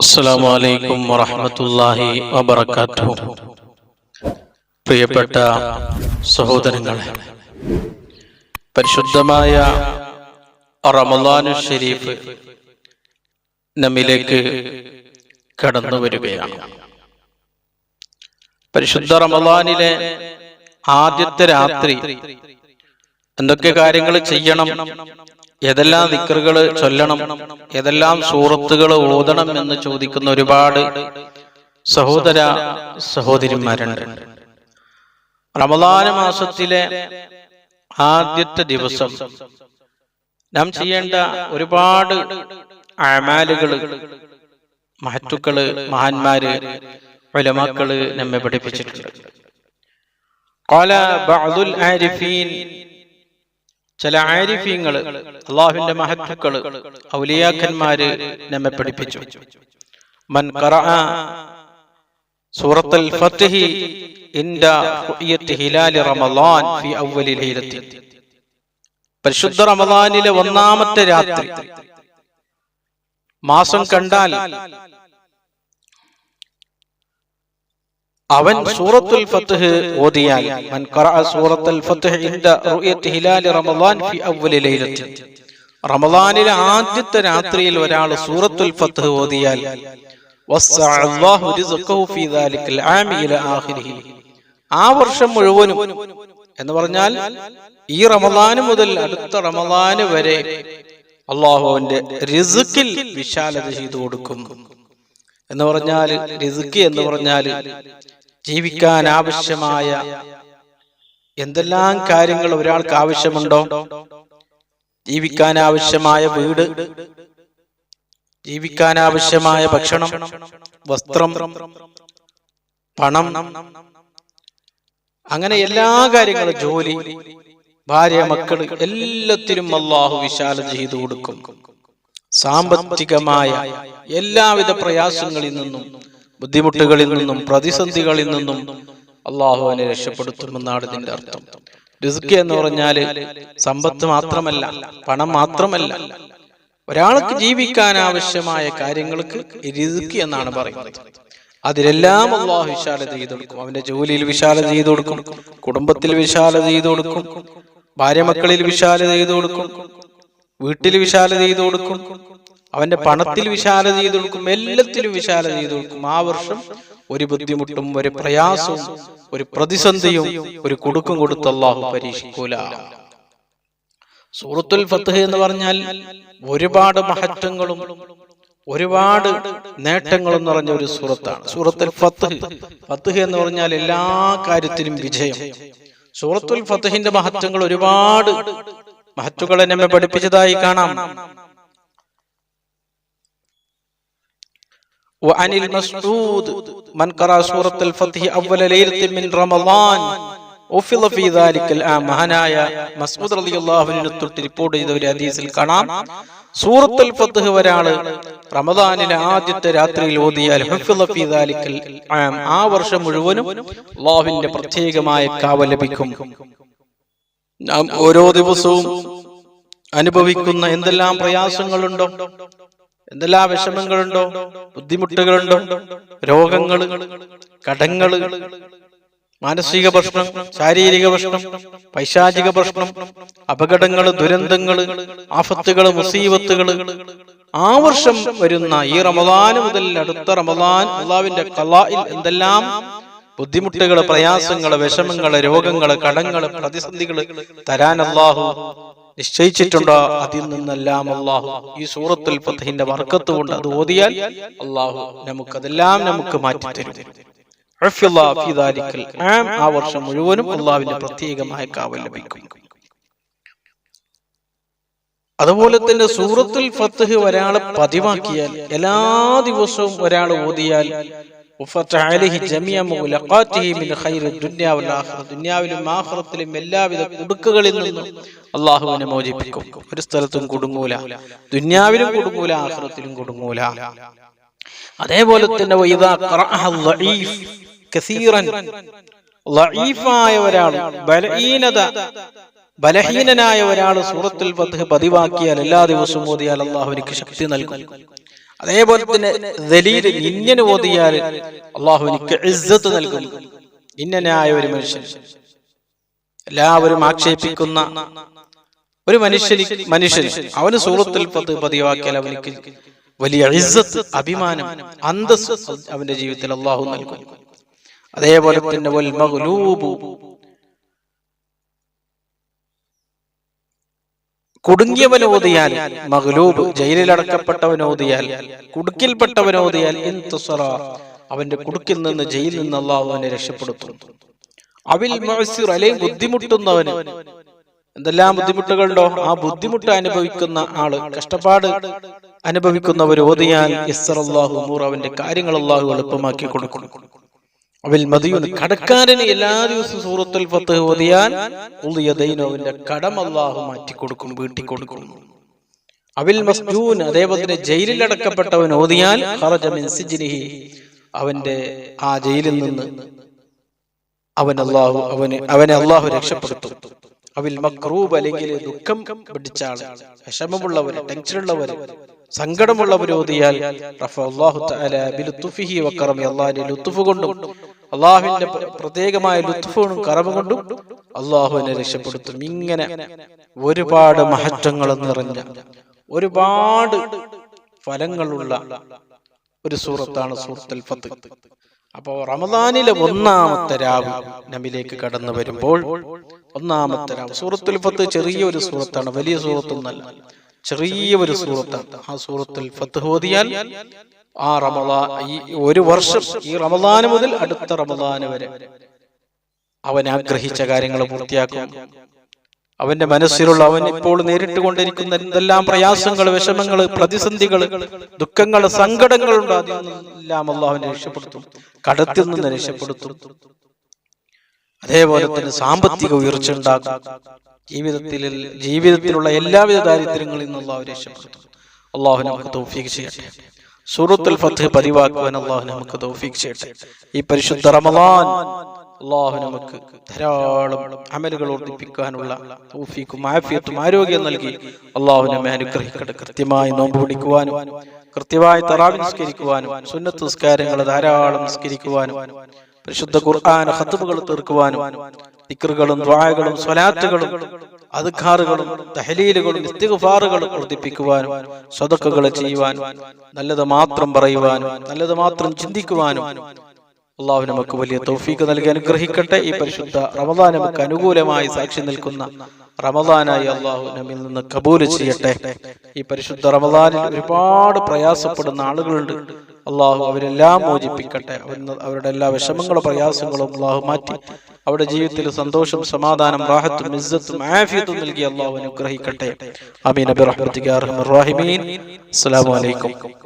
അസ്സാം വലൈക്കും വറഹമത്തല്ലാഹി വബർക്കാത്തു പ്രിയപ്പെട്ട സഹോദരങ്ങളെ പരിശുദ്ധമായ റമദാനു ഷരീഫ് നമ്മിലേക്ക് കടന്നു വരികയാണ്. പരിശുദ്ധ റമലാനിലെ ആദ്യത്തെ രാത്രി എന്തൊക്കെ കാര്യങ്ങൾ ചെയ്യണം? ഏതെല്ലാം ദിക്കറുകൾ ചൊല്ലണം ഏതെല്ലാം സൂറത്തുകൾ ഓതണം എന്ന് ചോദിക്കുന്ന ഒരുപാട് സഹോദര സഹോദരിമാരുണ്ട് റമദാന മാസത്തിലെ ആദ്യത്തെ ദിവസം നാം ചെയ്യേണ്ട ഒരുപാട് അമാലുകള് മഹത്തുക്കള് മഹാന്മാര് ഉലമാക്കള് നമ്മെ പഠിപ്പിച്ചിട്ടുണ്ട് قال بعض العارفين ചില ആരിഫ്യങ്ങൾ അള്ളാഹുവിന്റെ മഹത്തുക്കൾ ഔലിയാക്കന്മാര് നമ്മെ പഠിപ്പിച്ചു. മൻ സൂറത്തുൽ ഫത്ഹി ഹിലാലി റമളാൻ ഫി അവ്വലി ലൈലത്തി പരിശുദ്ധ റമദാനിലെ ഒന്നാമത്തെ രാത്രി. മാസം കണ്ടാൽ അവൻ സൂറത്തുൽ ഫത്ഹ് ഓതിയാൽ മൻ ഖറഅ സൂറത്തുൽ ഫത്ഹ് ഇൻദ റുയത്തി ഹിലാൽ റമളാൻ ഫി അവ്വലി ലൈലത്തി. റമളാനിലെ ആദ്യത്തെ രാത്രിയിൽ ഒരാൾ സൂറത്തുൽ ഫത്ഹ് ഓതിയാൽ വസ്സഅ അല്ലാഹു റിസ്ഖഹു ഫി ദാലിക്കൽ ആമി ഇല ആഖിരിഹി. ആ വർഷം മുഴുവനും എന്ന് പറഞ്ഞാൽ ഈ റമളാൻ മുതൽ അടുത്ത റമളാൻ വരെ അള്ളാഹുവിന്റെ റിസ്ഖിൽ റിസ്ക്കിൽ വിശാലത ചെയ്തു കൊടുക്കും. എന്ന് പറഞ്ഞാൽ റിസ്ക് എന്ന് പറഞ്ഞാൽ ജീവിക്കാൻ ആവശ്യമായ എന്തെല്ലാം കാര്യങ്ങൾ ഒരാൾക്ക് ആവശ്യമുണ്ടോ? ജീവിക്കാൻ ആവശ്യമായ വീട് ജീവിക്കാൻ ആവശ്യമായ ഭക്ഷണം വസ്ത്രം പണം അങ്ങനെ എല്ലാ കാര്യങ്ങളും ജോലി ഭാര്യ മക്കൾ എല്ലാത്തിനും അള്ളാഹു വിശാല ചെയ്തു കൊടുക്കും. സാമ്പത്തികമായ എല്ലാവിധ പ്രയാസങ്ങളിൽ നിന്നും ബുദ്ധിമുട്ടുകളിൽ നിന്നും പ്രതിസന്ധികളിൽ നിന്നും അള്ളാഹുവിനെ രക്ഷപ്പെടുത്തുമെന്നാണ് ഇതിന്റെ അർത്ഥം. റിസ്ക് എന്ന് പറഞ്ഞാൽ സമ്പത്ത് മാത്രമല്ല പണം മാത്രമല്ല. ഒരാൾക്ക് ജീവിക്കാൻ ആവശ്യമായ കാര്യങ്ങൾക്ക് റിസ്ക് എന്നാണ് പറയുന്നത്. അതിലെല്ലാം അള്ളാഹു വിശാലത ചെയ്തു കൊടുക്കും. അവന്റെ ജോലിയിൽ വിശാലത ചെയ്തു കൊടുക്കും കുടുംബത്തിൽ വിശാലത ചെയ്തു കൊടുക്കും ഭാര്യ മക്കളിൽ വിശാലത ചെയ്തു കൊടുക്കും വീട്ടിൽ വിശാലത ചെയ്തു കൊടുക്കും അവന്റെ പണത്തിൽ വിശാലത ചെയ്തു കൊടുക്കും എല്ലാത്തിലും വിശാലത ചെയ്തു കൊടുക്കും ആ വർഷം ഒരു ബുദ്ധിമുട്ടും ഒരു പ്രയാസവും ഒരു പ്രതിസന്ധിയും ഒരു കൊടുക്കും കൊടുത്ത് അള്ളാഹു പരീക്ഷിക്കൂല. സൂറത്തുൽ ഫത്ത് എന്ന് പറഞ്ഞാൽ ഒരുപാട് മഹത്വങ്ങളും ഒരുപാട് നേട്ടങ്ങളും നിറഞ്ഞ ഒരു സൂറത്താണ്. സൂറത്തുൽ ഫത്ത് ഫത്ത് എന്ന് പറഞ്ഞാൽ എല്ലാ കാര്യത്തിലും വിജയം. സൂറത്തുൽ ഫത്ഹിന്റെ മഹത്വങ്ങൾ ഒരുപാട് മഹത്വങ്ങളെ നമ്മെ പഠിപ്പിച്ചതായി കാണാം. وعن المسعود من قرأ سورة الفتح أول ليلة من رمضان وفض في ذلك العام മഹാനായ മസ്ഊദ് റളിയല്ലാഹു അൻഹു തൊട്ട് റിപ്പോർട്ട് ചെയ്ത ഒരു ഹദീസിൽ കാണാം സൂറത്തുൽ ഫത്ഹ് ഒരാള് റമദാനിലെ ആദ്യത്തെ രാത്രിയിൽ ഓതിയാൽ ഹുഫിള ഫീ ദാലിക്കൽ ആം ആ വർഷം മുഴുവനും അല്ലാഹുവിന്റെ പ്രത്യേകമായ കാവൽ ലഭിക്കും നാം ഓരോ ദിവസവും അനുഭവിക്കുന്ന എന്തെല്ലാം പ്രയാസങ്ങളുണ്ടോ എന്തെല്ലാം വിഷമങ്ങളുണ്ടോ? ബുദ്ധിമുട്ടുകളുണ്ടോ? രോഗങ്ങൾ കടങ്ങൾ മാനസിക പ്രശ്നം ശാരീരിക പ്രശ്നം പൈശാചിക പ്രശ്നം അപകടങ്ങൾ ദുരന്തങ്ങൾ ആഫത്തുകൾ മുസീബത്തുകൾ ആ വർഷം വരുന്ന ഈ റമദാൻ മുതൽ അടുത്ത റമദാൻ അള്ളാവിന്റെ കലായിൽ എന്തെല്ലാം ബുദ്ധിമുട്ടുകൾ പ്രയാസങ്ങൾ വിഷമങ്ങൾ രോഗങ്ങൾ കടങ്ങൾ പ്രതിസന്ധികൾ തരാൻ അള്ളാഹു നിശ്ചയിച്ചിട്ടുണ്ടോ? അതിൽ നിന്നെല്ലാം അള്ളാഹു ഈ സൂറത്തുൽ ഫത്തഹിന്റെ വർക്കത്ത് കൊണ്ട് അത് ഓതിയാൽ അള്ളാഹു നമുക്കതെല്ലാം നമുക്ക് മാറ്റിത്തരും. ആ. വർഷം മുഴുവനും അള്ളാവിന്റെ പ്രത്യേകമായ കാവൽ ലഭിക്കും. അതുപോലെ തന്നെ സൂറത്തുൽ ഫത്തഹ് ഒരാളെ പതിവാക്കിയാൽ എല്ലാ ദിവസവും ഒരാൾ ഓതിയാൽ ദുന്യാവിലും ആഹ്റത്തിലും എല്ലാവിധ കുടുക്കുകളിൽ നിന്നും അള്ളാഹുവിനെ മോചിപ്പിക്കും. ഒരു സ്ഥലത്തും കുടുങ്ങൂല. ദുന്യാവിലും കുടുങ്ങൂല ആഹ്റത്തിലും കുടുങ്ങൂല. അതേപോലെ തന്നെ ഒരാൾ ബലഹീനത. ബലഹീനനായ ഒരാൾ സൂറത്തുൽ പതിവാക്കിയാൽ എല്ലാ ദിവസവും ഓതിയാൽ അള്ളാഹു ശക്തി നൽകും. അതേപോലെ തന്നെ ദലീൽ ഇങ്ങനെ ഓതിയാൽ അള്ളാഹു എനിക്ക് ഇസ്സത്ത് നൽകും. ഇന്നനായ ഒരു മനുഷ്യൻ. എല്ലാവരും ആക്ഷേപിക്കുന്ന ഒരു മനുഷ്യന് മനുഷ്യൻ അവന് സൂറത്തിൽ പത്ത് പതിവാക്കിയാൽ അവനിക്ക് വലിയ ഇസ്സത്ത് അഭിമാനം അന്തസ് അവന്റെ ജീവിതത്തിൽ അള്ളാഹു നൽകും. അതേപോലെ തന്നെ കുടുങ്ങിയവനോദിയാൽ മഗ്ലൂബ് ജയിലിലടക്കപ്പെട്ടവനോദിയാൽ കുടുക്കിൽപ്പെട്ടവനോദിയാൽ ഇൻതുസറ അവന്റെ കുടുക്കിൽ നിന്ന് ജയിലിൽ നിന്ന് അള്ളാഹു അവനെ രക്ഷപ്പെടുത്തും. അവിൽ അല്ലെ ബുദ്ധിമുട്ടുന്നവന് എന്തെല്ലാം ബുദ്ധിമുട്ടുകളുണ്ടോ? ആ ബുദ്ധിമുട്ട് അനുഭവിക്കുന്ന ആൾ കഷ്ടപ്പാട് അനുഭവിക്കുന്നവർ ഓതിയാൽ ഉമൂർ അവന്റെ കാര്യങ്ങൾ അള്ളാഹു എളുപ്പമാക്കി കൊടുക്കും. കടക്കാരന് എല്ലാ ദിവസവും സൂറത്തുൽ ഫത്ത് ഓതിയാൽ അവന്റെ കടം അള്ളാഹു മാറ്റി കൊടുക്കും വീട്ടി കൊടുക്കുന്നു അവിൽ മസ്ജൂൻ അതേപോലെ ജയിലിൽ അടക്കപ്പെട്ടവൻ ഓതിയാൽ അവന്റെ ആ ജയിലിൽ നിന്ന് അവൻ അള്ളാഹു അവന് അവനെ അള്ളാഹു രക്ഷപ്പെടുത്തും. അവിൽ മക്രൂബ് അല്ലെങ്കിൽ ദുഃഖം പിടിച്ച ആൾ. വിഷമമുള്ളവര് ടെൻഷനുള്ളവര് സങ്കടമുള്ളവർ ഓതിയാൽ കൊണ്ടും അള്ളാഹുവിന്റെ പ്രത്യേകമായ ലുത്തുഫുകളും കറവ് കൊണ്ടും അള്ളാഹുവിനെ രക്ഷപ്പെടുത്തും. ഇങ്ങനെ ഒരുപാട് മഹത്വങ്ങൾ നിറഞ്ഞ ഒരുപാട് ഫലങ്ങളുള്ള ഒരു സൂറത്താണ് സൂറത്തുൽ ഫത്ത്. അപ്പോ റമദാനിലെ ഒന്നാമത്തെ രാവ് നമ്മിലേക്ക് കടന്നു വരുമ്പോൾ ഒന്നാമത്തെ രാവ് സൂറത്തുൽ ഫത്ത് ചെറിയൊരു സൂറത്താണ് വലിയ സൂറത്തൊന്നല്ല ചെറിയ ഒരു സൂറത്താണ്. ആ സൂറത്തുൽ ഫത്ത് ഓതിയാൽ ആ റമദാ ഈ ഒരു വർഷം ഈ റമദാന് മുതൽ അടുത്ത റമദാന് വരെ അവൻ ആഗ്രഹിച്ച കാര്യങ്ങൾ പൂർത്തിയാക്കും. അവന്റെ മനസ്സിലുള്ള അവൻ ഇപ്പോൾ നേരിട്ട് കൊണ്ടിരിക്കുന്ന എന്തെല്ലാം പ്രയാസങ്ങൾ വിഷമങ്ങൾ പ്രതിസന്ധികൾ ദുഃഖങ്ങൾ സങ്കടങ്ങൾ ഉണ്ട്. അതിൽ അള്ളാഹുവിനെ രക്ഷപ്പെടുത്തും. കടത്തിൽ നിന്ന് രക്ഷപ്പെടുത്തും. അതേപോലെ തന്നെ സാമ്പത്തിക ഉയർച്ച ഉണ്ടാകും ജീവിതത്തിൽ ജീവിതത്തിലുള്ള എല്ലാവിധ ദാരിദ്ര്യങ്ങളിൽ നിന്നുള്ള അവർ രക്ഷപ്പെടുത്തും. അള്ളാഹു നമുക്ക് തൗഫീഖ് ചെയ്യട്ടെ. സൂറത്തുൽ ഫത്ത് പതിവാക്കുവാൻ അള്ളാഹു നമുക്ക് തൗഫീഖ് ചെയ്യട്ടെ. ഈ പരിശുദ്ധ റമദാൻ അള്ളാഹു നമുക്ക് ധാരാളം അമലുകൾ ഓർമ്മിപ്പിക്കാനുള്ള തൗഫീഖും ആഫിയത്തും ആരോഗ്യം നൽകി അള്ളാഹു നമ്മെ അനുഗ്രഹിക്കട്ടെ. കൃത്യമായി നോമ്പ് പിടിക്കുവാനും കൃത്യമായി തറാവി നിസ്കരിക്കുവാനും സുന്നത്ത് നിസ്കാരങ്ങൾ ധാരാളം നിസ്കരിക്കുവാനും പരിശുദ്ധ ഖുർആൻ ഹത്തുബുകൾ തീർക്കുവാനും ദിക്റുകളും ദ്വായകളും സ്വലാത്തുകളും അധികാറുകളും തഹലീലുകളും ഇസ്തിഗ്ഫാറുകളും വർദ്ധിപ്പിക്കുവാനും സ്വതക്കുകൾ ചെയ്യുവാനും നല്ലത് മാത്രം പറയുവാനും നല്ലത് മാത്രം ചിന്തിക്കുവാനും അള്ളാഹു നമുക്ക് വലിയ തൗഫീക്ക് നൽകി അനുഗ്രഹിക്കട്ടെ. ഈ പരിശുദ്ധ റമദാൻ നമുക്ക് അനുകൂലമായി സാക്ഷി നിൽക്കുന്ന റമദാനായി അള്ളാഹു നമ്മിൽ നിന്ന് കബൂൽ ചെയ്യട്ടെ. ഈ പരിശുദ്ധ റമദാനിൽ ഒരുപാട് പ്രയാസപ്പെടുന്ന ആളുകളുണ്ട്. അള്ളാഹു അവരെല്ലാം മോചിപ്പിക്കട്ടെ. അവരുടെ എല്ലാ വിഷമങ്ങളും പ്രയാസങ്ങളും അള്ളാഹു മാറ്റി. അവരുടെ ജീവിതത്തിൽ സന്തോഷം സമാധാനം റാഹത്തും ഇസ്സത്തും ആഫിയത്തും നൽകി അള്ളാഹു അനുഗ്രഹിക്കട്ടെ. അമീൻ റഹീമീൻ. അസ്സലാമു അലൈക്കും.